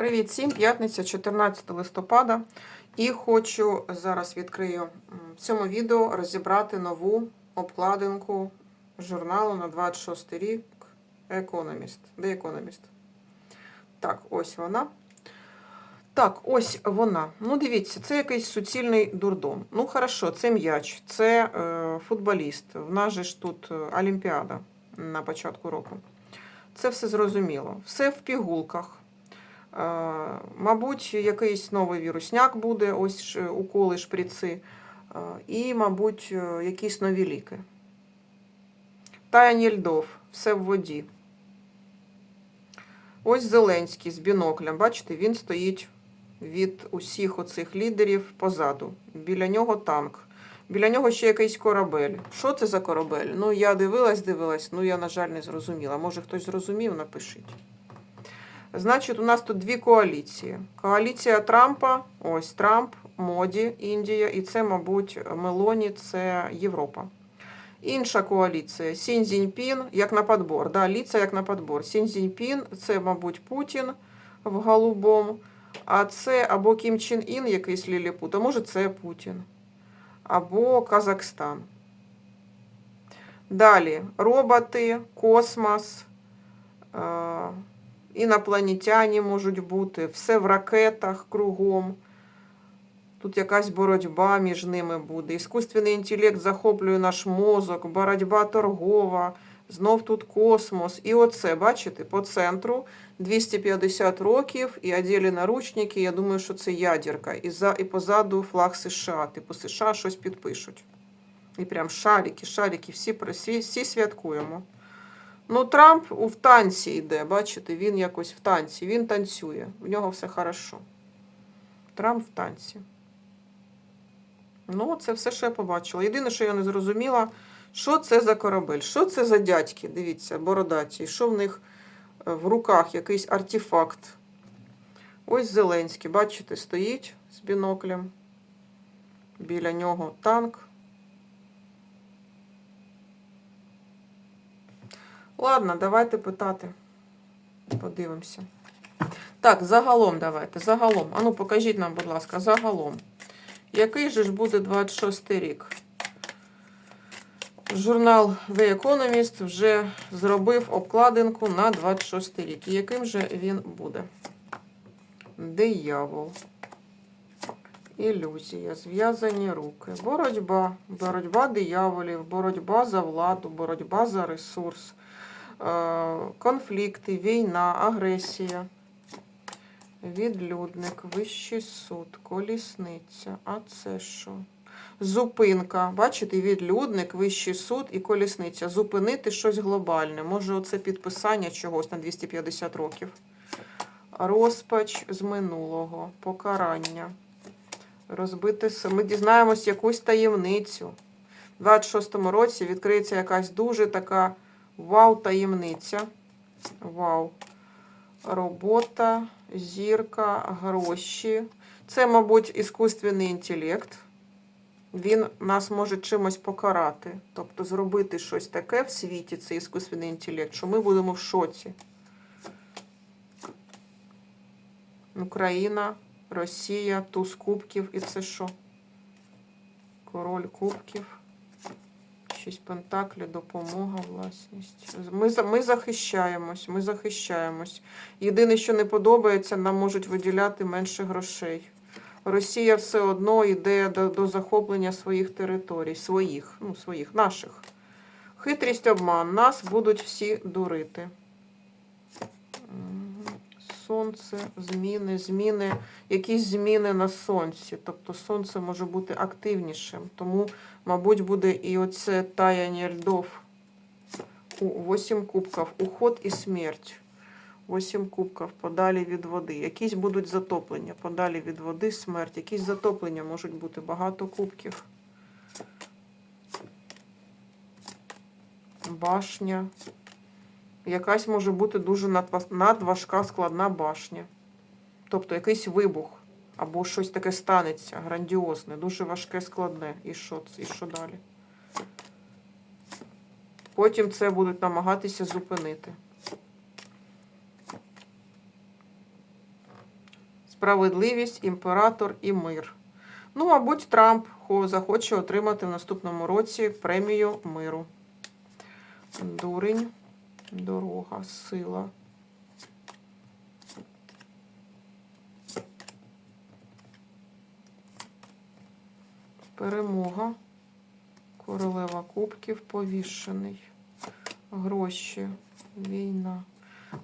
Привіт всім, п'ятниця, 14 листопада. І хочу зараз відкрию в цьому відео розібрати нову обкладинку журналу на 26 рік Economist. Де Economist? Так, ось вона. Так, ось вона. Ну, дивіться, це якийсь суцільний дурдом. Ну, хорошо, це м'яч, це е, футболіст. В нас же ж тут е, Олімпіада на початку року. Це все зрозуміло. Все в пігулках. Мабуть, якийсь новий вірусняк буде, ось уколи, шприци, і, мабуть, е, якісь нові ліки. Таяння льдов, все в воді. Ось Зеленський з біноклем. Бачите, він стоїть від усіх оцих лідерів позаду. Біля нього танк. Біля нього ще якийсь корабель. Що це за корабель? Ну, я дивилась, дивилась, ну я, на жаль, не зрозуміла. Може, хтось зрозумів, напишіть. Значить, у нас тут дві коаліції. Коаліція Трампа, ось Трамп, Моді, Індія, і це, мабуть, Мелоні, це Європа. Інша коаліція Сінь Цзіньпін, як на подбор. Да, ліца як на подбор. Сінь Цзіньпін, це, мабуть, Путін в голубому, а це або Кім Чен Ін, якийсь ліліпут, а може це Путін, або Казахстан. Далі роботи, космос. Е інопланетяні можуть бути, все в ракетах кругом. Тут якась боротьба між ними буде. Іскусственний інтелект захоплює наш мозок, боротьба торгова, знов тут космос. І оце, бачите, по центру 250 років і оділі наручники. Я думаю, що це ядерка. І, за, і позаду флаг США. Типу США щось підпишуть. І прям шарики, шарики, всі, всі, всі святкуємо. Ну, Трамп у в танці йде, бачите, він якось в танці, він танцює, в нього все хорошо. Трамп в танці. Ну, це все, що я побачила. Єдине, що я не зрозуміла, що це за корабель, що це за дядьки, дивіться, бородаті, що в них е, в руках якийсь артефакт. Ось Зеленський, бачите, стоїть з біноклем. Біля нього танк. Ладно, давайте питати. Подивимося. Так, загалом давайте. Загалом. Ану, покажіть нам, будь ласка, загалом. Який же ж буде 26 рік? Журнал The Economist вже зробив обкладинку на 26 рік. І яким же він буде? Диявол. Ілюзія, зв'язані руки, боротьба, боротьба дияволів, боротьба за владу, боротьба за ресурс, конфлікти, війна, агресія, відлюдник, вищий суд, колісниця. А це що? Зупинка. Бачите, відлюдник, вищий суд і колісниця. Зупинити щось глобальне. Може, оце підписання чогось на 250 років. Розпач з минулого, покарання. Розбити Ми дізнаємось якусь таємницю. У 26-му році відкриється якась дуже така вау-таємниця. Вау. Робота, зірка, гроші. Це, мабуть, іскусственний інтелект. Він нас може чимось покарати. Тобто зробити щось таке в світі, цей іскусственний інтелект, що ми будемо в шоці. Україна, Росія, туз кубків. І це що? Король кубків. Шість пентаклів, допомога, власність. Ми, ми захищаємось, ми захищаємось. Єдине, що не подобається, нам можуть виділяти менше грошей. Росія все одно йде до, до захоплення своїх територій, своїх, ну, своїх, наших. Хитрість обман. Нас будуть всі дурити. Сонце, зміни, зміни, якісь зміни на сонці. Тобто сонце може бути активнішим. Тому, мабуть, буде і оце таяння льдов. 8 кубків. Уход і смерть. 8 кубків подалі від води. Якісь будуть затоплення. Подалі від води, смерть. Якісь затоплення можуть бути. Багато кубків. Башня. Якась може бути дуже надважка складна башня. Тобто якийсь вибух. Або щось таке станеться, грандіозне, дуже важке, складне. І що, і що далі? Потім це будуть намагатися зупинити. Справедливість, імператор і мир. Ну, мабуть, Трамп захоче отримати в наступному році премію миру. Дурень, дорога, сила. Перемога. Королева кубків повішений. Гроші. Війна.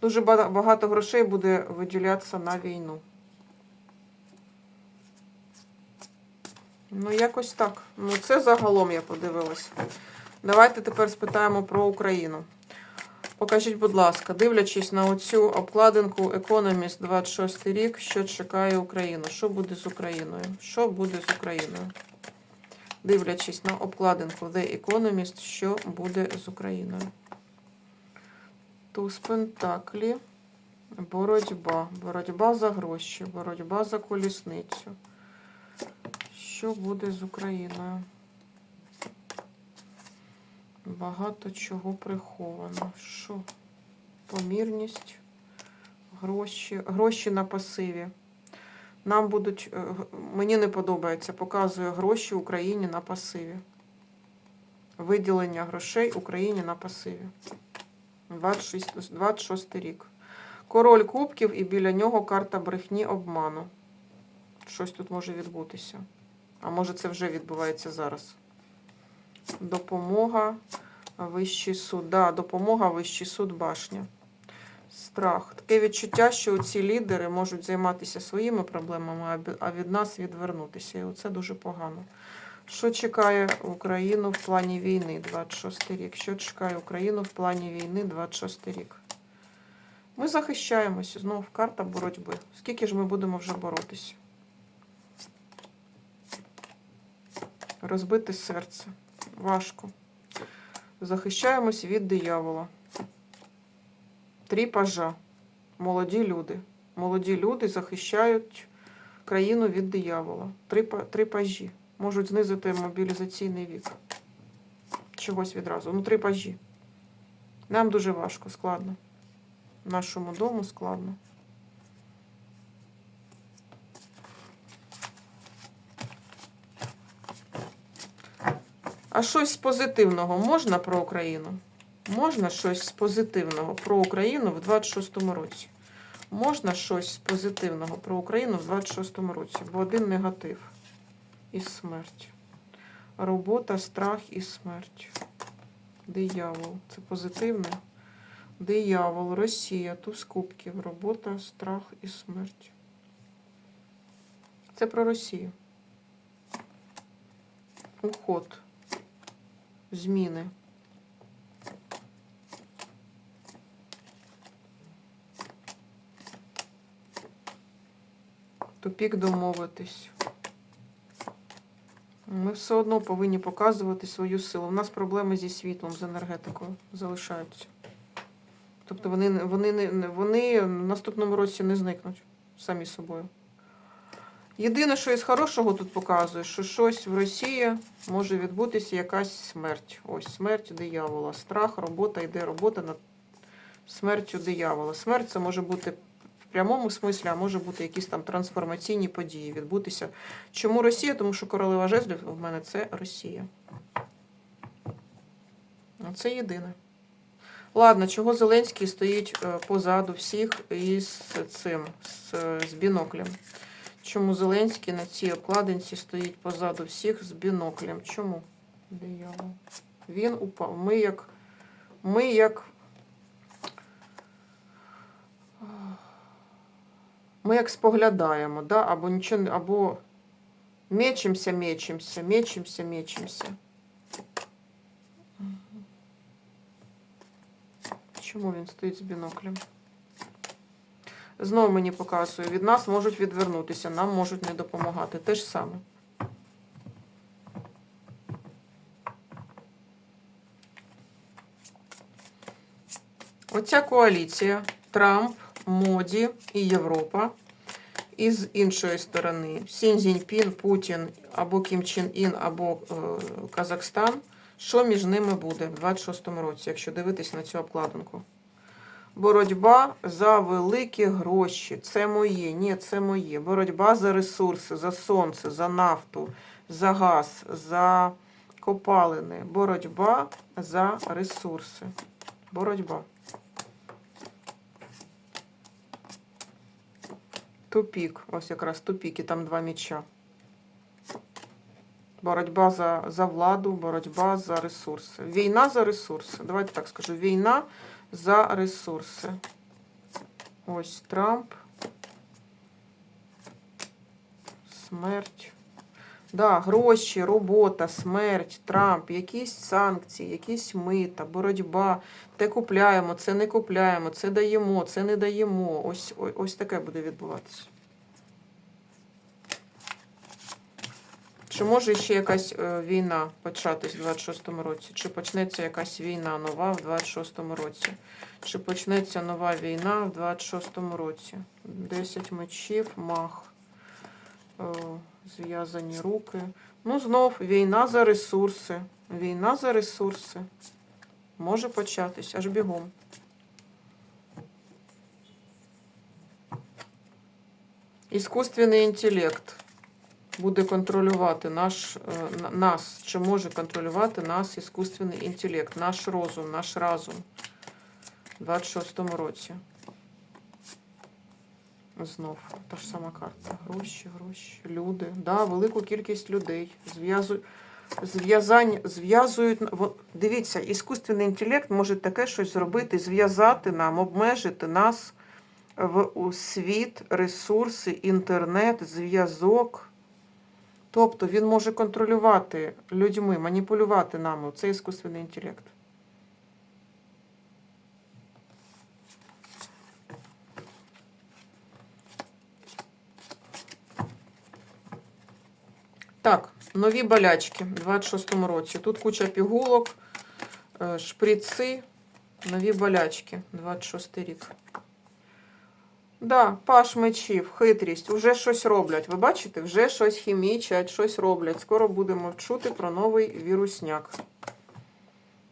Дуже багато грошей буде виділятися на війну. Ну, якось так. Ну, це загалом я подивилась. Давайте тепер спитаємо про Україну. Покажіть, будь ласка, дивлячись на оцю обкладинку Economist 26 рік, що чекає Україну. Що буде з Україною? Що буде з Україною? Дивлячись на обкладинку The Economist, що буде з Україною. Туз Пентаклі. Боротьба. Боротьба за гроші, боротьба за колісницю. Що буде з Україною? Багато чого приховано. Що? Помірність, гроші, гроші на пасиві. Нам будуть, е, мені не подобається, показує гроші Україні на пасиві. Виділення грошей Україні на пасиві. 26, 26 рік. Король кубків і біля нього карта брехні обману. Щось тут може відбутися. А може це вже відбувається зараз. Допомога, вищий суд. Да, допомога, вищий суд, башня. Страх. Таке відчуття, що ці лідери можуть займатися своїми проблемами, а від нас відвернутися. І оце дуже погано. Що чекає Україну в плані війни 26 рік? Що чекає Україну в плані війни 26 рік? Ми захищаємося. Знову карта боротьби. Скільки ж ми будемо вже боротися? Розбите серце. Важко. Захищаємось від диявола. Три пажа. Молоді люди. Молоді люди захищають країну від диявола. Три, три пажі. Можуть знизити мобілізаційний вік. Чогось відразу. Ну, три пажі. Нам дуже важко, складно. Нашому дому складно. А щось з позитивного можна про Україну? Можна щось позитивного про Україну в 26-му році? Можна щось позитивного про Україну в 26-му році? Бо один негатив і смерть. Робота, страх і смерть. Диявол. Це позитивне. Диявол, Росія, туз кубків, робота, страх і смерть. Це про Росію. Уход. Зміни. Тупік домовитись. Ми все одно повинні показувати свою силу. У нас проблеми зі світлом, з енергетикою залишаються. Тобто вони, вони, вони в наступному році не зникнуть самі собою. Єдине, що із хорошого тут показує, що щось в Росії може відбутися якась смерть. Ось смерть диявола. Страх, робота, йде робота над смертю диявола. Смерть це може бути в прямому смислі, а може бути якісь там трансформаційні події відбутися. Чому Росія? Тому що королева жезлів в мене це Росія. Це єдине. Ладно, чого Зеленський стоїть е, позаду всіх із цим, з, з біноклем? Чому Зеленський на цій обкладинці стоїть позаду всіх з біноклем? Чому? Диявол. Він упав. Ми як. Ми як. Ми як споглядаємо, да? або нічого, або мечемося, мечемося, мечемося, мечемося. Чому він стоїть з біноклем? Знову мені показує, від нас можуть відвернутися, нам можуть не допомагати. Те ж саме. Оця коаліція Трамп, Моді і Європа. І з іншої сторони Сінь Цзіньпін, Путін або Кім Чен Ін, або е, Казахстан. Що між ними буде в 26-му році, якщо дивитись на цю обкладинку? Боротьба за великі гроші. Це моє. Ні, це моє. Боротьба за ресурси, за сонце, за нафту, за газ, за копалини. Боротьба за ресурси. Боротьба. Тупік. Ось якраз тупік, і там два міча. Боротьба за, за владу, боротьба за ресурси. Війна за ресурси. Давайте так скажу. Війна за ресурси. Ось Трамп. Смерть. Да, гроші, робота, смерть, Трамп, якісь санкції, якісь мита, боротьба. Те купляємо, це не купляємо, це даємо, це не даємо. Ось, ось, таке буде відбуватися. Чи може ще якась е, війна початись в 26-му році? Чи почнеться якась війна нова в 26-му році? Чи почнеться нова війна в 26-му році? 10 мечів, мах, е, зв'язані руки. Ну, знов війна за ресурси. Війна за ресурси. Може початись аж бігом. Іскусственний інтелект буде контролювати наш, е, нас, чи може контролювати нас іскусственний інтелект, наш розум, наш разум у 26-му році. Знов та ж сама карта. Гроші, гроші, люди. Да, велику кількість людей. Зв'язують. Зв'язують, дивіться, іскусственний інтелект може таке щось зробити, зв'язати нам, обмежити нас в у світ, ресурси, інтернет, зв'язок. Тобто він може контролювати людьми, маніпулювати нами. Це іскусственний інтелект. Так, нові болячки в 26-му році. Тут куча пігулок, е, шприци, нові болячки, 26 рік. Да, паш мечів, хитрість, вже щось роблять. Ви бачите, вже щось хімічать, щось роблять. Скоро будемо чути про новий вірусняк.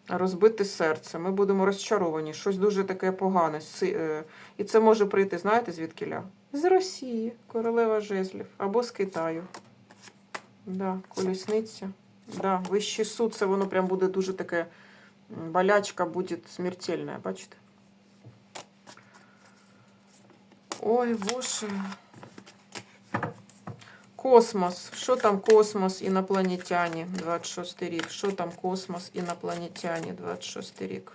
Розбите серце. Ми будемо розчаровані. Щось дуже таке погане. Е, І це може прийти, знаєте, звідкиля? З Росії, королева жезлів, або з Китаю. Да, колісниця. Да, вищий суд, це воно прям буде дуже таке. Болячка буде смертельна, бачите? Ой, боже. Космос. Що там космос, інопланетяні, 26 рік? Що там космос, інопланетяні, 26 рік?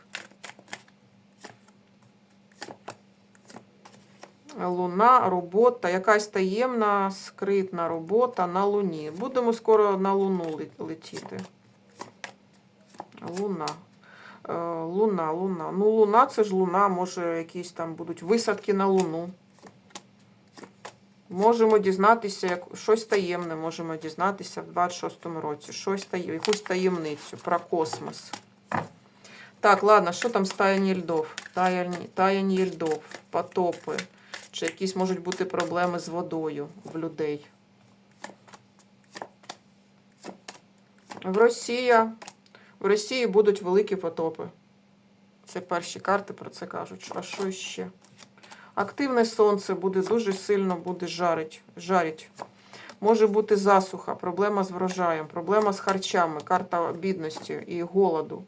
Луна, робота, якась таємна, скритна робота на Луні. Будемо скоро на Луну летіти. Луна. Е, Луна, Луна. Ну, Луна це ж Луна, може, якісь там будуть висадки на Луну. Можемо дізнатися, як щось таємне можемо дізнатися в 26-му році. Щось таємне, якусь таємницю про космос. Так, ладно, що там з таяння льдов? Таяння, таяння льдов, потопи. Чи якісь можуть бути проблеми з водою в людей? В Росія. В Росії будуть великі потопи. Це перші карти про це кажуть. А що ще? Активне сонце буде дуже сильно буде жарить. жарить. Може бути засуха, проблема з врожаєм, проблема з харчами, карта бідності і голоду.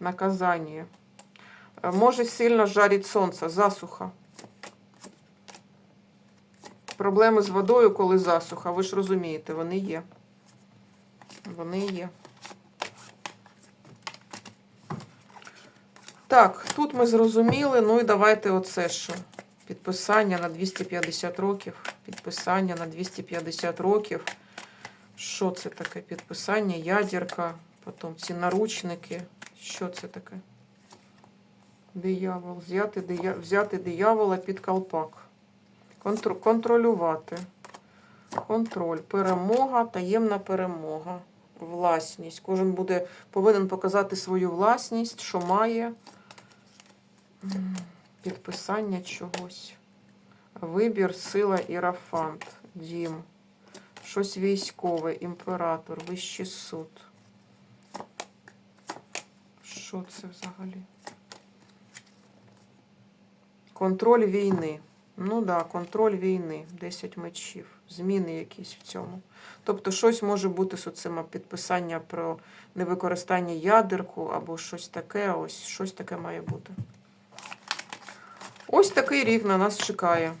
Наказання. Е, Може сильно жарить сонце, засуха. Проблеми з водою, коли засуха. Ви ж розумієте, вони є. Вони є. Так, тут ми зрозуміли. Ну і давайте оце що. Підписання на 250 років. Підписання на 250 років. Що це таке? Підписання, ядерка, потім ці наручники. Що це таке? Диявол. Взяти, дия... Взяти диявола під колпак. Контр... Контролювати. Контроль. Перемога, таємна перемога. Власність. Кожен буде повинен показати свою власність, що має підписання чогось. Вибір, сила ірафант, дім. Щось військове, імператор, вищий суд. Що це взагалі? Контроль війни. Ну да, контроль війни, 10 мечів, зміни якісь в цьому. Тобто, щось може бути з оцим підписання про невикористання ядерку або щось таке, ось щось таке має бути. Ось такий рік на нас чекає.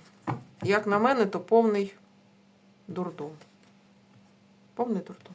Як на мене, то повний дурдом. Повний дурдом.